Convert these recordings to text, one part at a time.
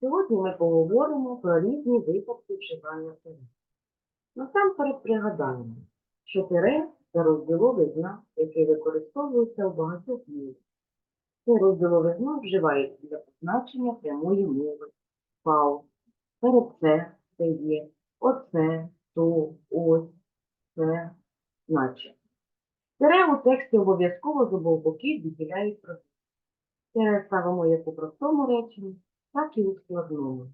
Сьогодні ми поговоримо про різні випадки вживання тире. Насамперед пригадаємо, що тире це розділовий знак, який використовується у багатьох мовах. Цей розділовий знак вживається для позначення прямої мови, пауз. Перед це це є, оце, то, ось, це, наче. Тире у тексті обов'язково з обох боків відділяють про Тире ставимо як у простому реченні, так і у складному.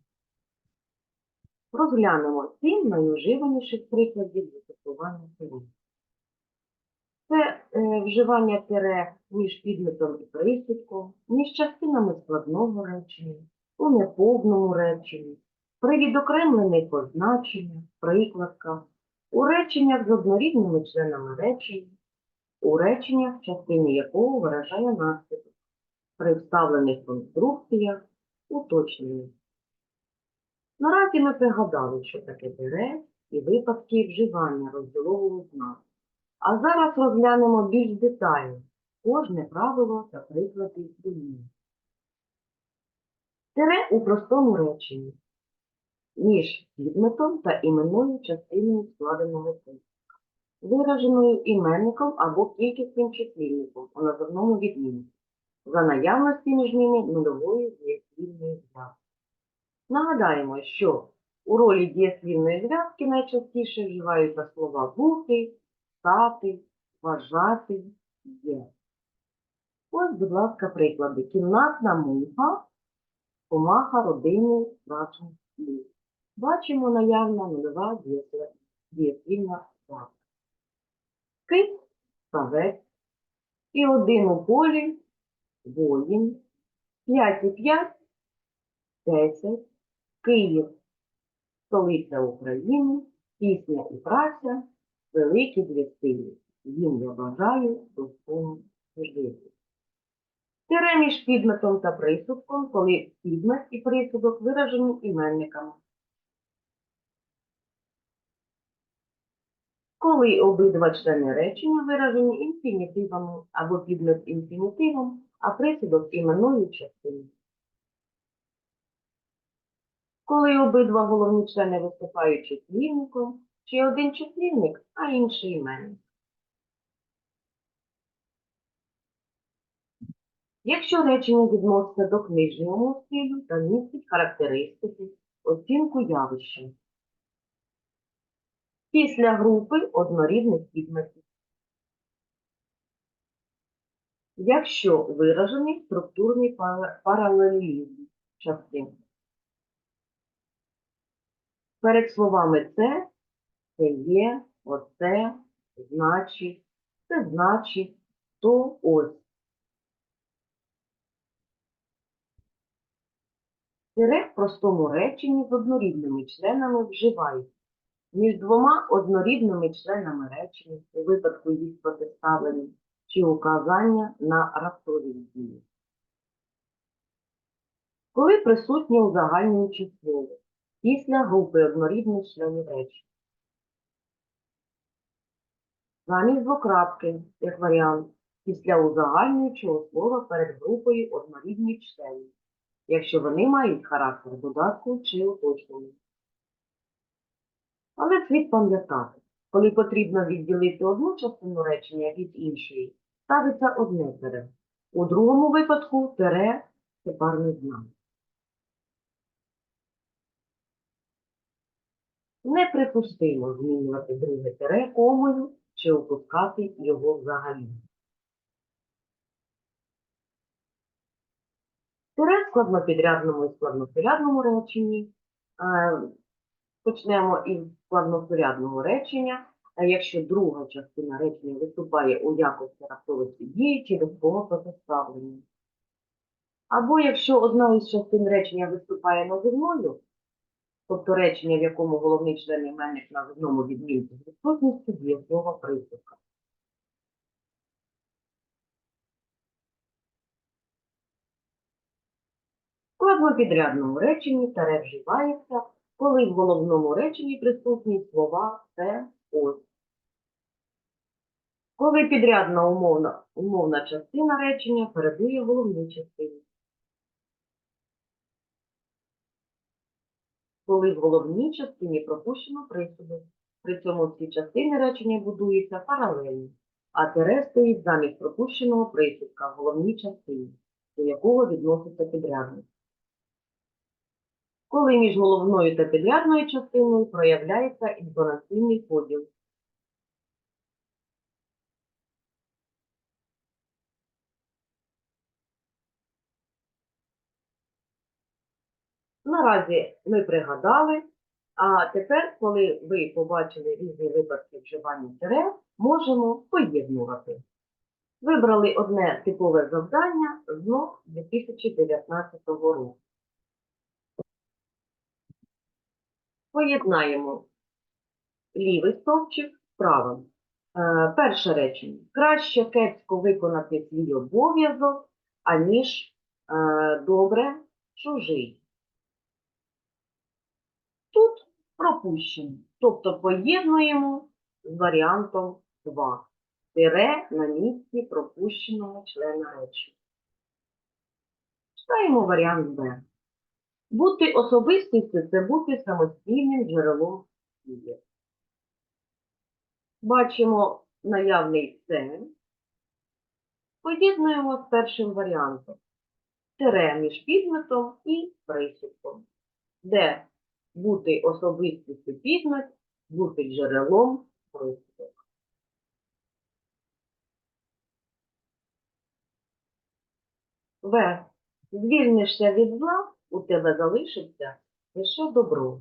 Розглянемо сім найуживаніших прикладів застосування тире. Це е, вживання тире між підметом і присудком, між частинами складного речення, у неповному реченні, при відокремлених позначеннях, прикладках, у реченнях з однорідними членами речення, у реченнях, частині якого виражає наслідок, при вставлених конструкціях, уточненнях. Наразі ми пригадали, що таке тире і випадки вживання розділового знаку. А зараз розглянемо більш детально кожне правило та приклади зміни. Тире у простому реченні між підметом та іменною частиною складеного тексту, вираженою іменником або кількісним числівником у називному відмінку, за наявності між ними нульової дієслівної зв'язки. Нагадаємо, що у ролі дієслівної зв'язки найчастіше вживаються слова бути, стати, вважати, є. Ось, будь ласка, приклади. Кімнатна муха, комаха, родини, рачун, слів. Бачимо наявна нульова дієслівна зв'язка. Кит, савець, і один у полі, воїн, п'ять і п'ять, десять, Київ, столиця України, пісня і праця, великі дві сили. Їм я бажаю довкому жити. Тире між підметом та присудком, коли підмет і присудок виражені іменниками. Коли обидва члени речення виражені інфінітивами або підмет інфінітивом, а присудок іменною частиною. Коли обидва головні члени виступають числівником, чи один числівник, а інший іменник. Якщо речення відноситься до книжнього стилю та містить характеристики, оцінку явища. Після групи однорідних підметів. Якщо виражений структурний пара- паралелізм частин. Перед словами це, це є, оце, значить, це значить, то ось. Тире в простому реченні з однорідними членами вживають. Між двома однорідними членами речення у випадку їх протиставлення чи указання на раптовість дії. Коли присутні узагальнюючі слово після групи однорідних членів речення. Замість двокрапки, як варіант, після узагальнюючого слова перед групою однорідних членів, якщо вони мають характер додатку чи уточнення. Але слід пам'ятати, коли потрібно відділити одну частину речення від іншої, ставиться одне тире. У другому випадку тире парний знак. Неприпустимо змінювати друге тире комою чи опускати його взагалі. Тире в складнопідрядному і складнопорядному реченні. Почнемо із складнопорядного речення. А якщо друга частина речення виступає у якості раптовості дії чи різкого протиставлення. Або якщо одна із частин речення виступає називною, тобто речення, в якому головний член іменник на одному відмінку з відсутністю дієслова присудка. В складнопідрядному реченні таре вживається, коли в головному реченні присутні слова це ось. Коли підрядна умовна, умовна частина речення передує головній частині. коли в головній частині пропущено присудок. При цьому всі частини речення будуються паралельно, а тире стоїть замість пропущеного присудка в головній частині, до якого відноситься підрядник. Коли між головною та підрядною частиною проявляється інтонаційний поділ. Наразі ми пригадали, а тепер, коли ви побачили різні випадки вживання тире, можемо поєднувати. Вибрали одне типове завдання знов 2019 року. Поєднаємо лівий стовпчик з правим. Е, Перше речення. Краще кепсько виконати свій обов'язок, аніж е, добре чужий. Тут пропущено. Тобто поєднуємо з варіантом 2. Тире на місці пропущеного члена речі. Читаємо варіант Б. Бути особистістю це бути самостійним джерелом дії. Бачимо наявний це. Поєднуємо з першим варіантом. Тире між підметом і присудком, де бути особистістю підмет, бути джерелом присудок. В. Звільнишся від зла, у тебе залишиться лише добро.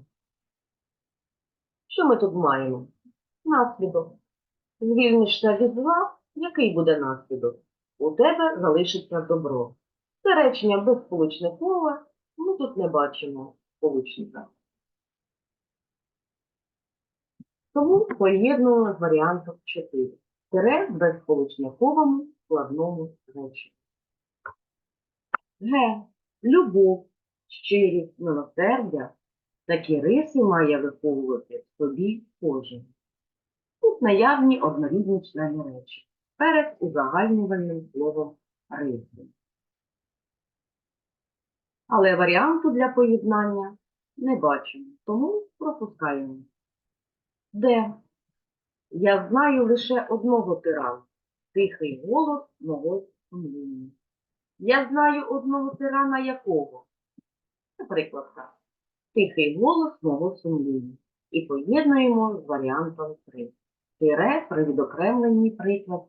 Що ми тут маємо? Наслідок. Звільнишся від зла, який буде наслідок? У тебе залишиться добро. Це речення безполучникове, ми тут не бачимо сполучника. Тому поєднуємо з варіантом 4. Тире в безполучниковому складному реченні. Г. Любов, щирість, милосердя такі риси має виховувати в собі кожен. Тут наявні однорідні члени речі перед узагальнювальним словом риси. Але варіанту для поєднання не бачимо, тому пропускаємо. Де? Я знаю лише одного тирана, тихий голос мого сумління. Я знаю одного тирана якого? Наприклад, так. Тихий голос мого сумління. І поєднуємо з варіантом 3. Тире при відокремленні приклад